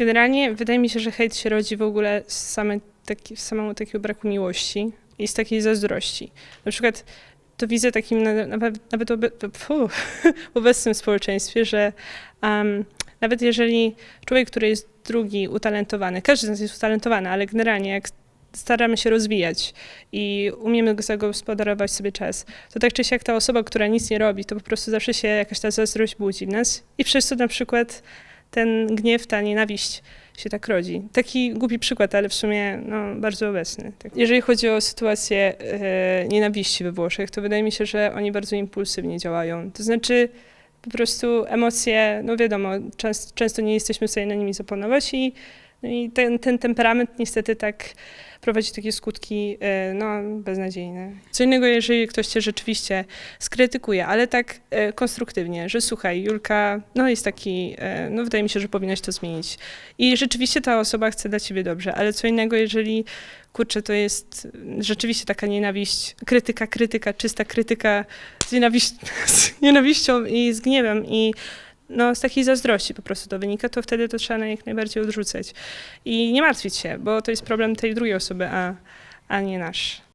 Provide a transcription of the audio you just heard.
Generalnie wydaje mi się, że hejt się rodzi w ogóle z, same, taki, z samego takiego braku miłości i z takiej zazdrości. Na przykład to widzę takim na- nawet, nawet obe, obecnym społeczeństwie, że um, nawet jeżeli człowiek, który jest drugi, utalentowany, każdy z nas jest utalentowany, ale generalnie jak staramy się rozwijać i umiemy go zagospodarować sobie czas, to tak czy siak ta osoba, która nic nie robi, to po prostu zawsze się jakaś ta zazdrość budzi w nas i przez to na przykład ten gniew, ta nienawiść się tak rodzi. Taki głupi przykład, ale w sumie no, bardzo obecny. Tak. Jeżeli chodzi o sytuację e, nienawiści we Włoszech, to wydaje mi się, że oni bardzo impulsywnie działają. To znaczy po prostu emocje, no wiadomo, częst, często nie jesteśmy w stanie na nimi zapanować i, no i ten, ten temperament niestety tak prowadzi takie skutki e, no, beznadziejne. Co innego, jeżeli ktoś cię rzeczywiście skrytykuje, ale tak e, konstruktywnie, że słuchaj, Julka, no jest taki, e, no wydaje mi się, że powinnaś to zmienić. I rzeczywiście ta osoba chce dla ciebie dobrze, ale co innego, jeżeli kurczę, to jest rzeczywiście taka nienawiść, krytyka, krytyka, czysta krytyka z, nienawiś- z nienawiścią i z gniewem i no, z takiej zazdrości po prostu to wynika, to wtedy to trzeba jak najbardziej odrzucać. I nie martwić się, bo to jest problem tej drugiej osoby, a, a nie nasz.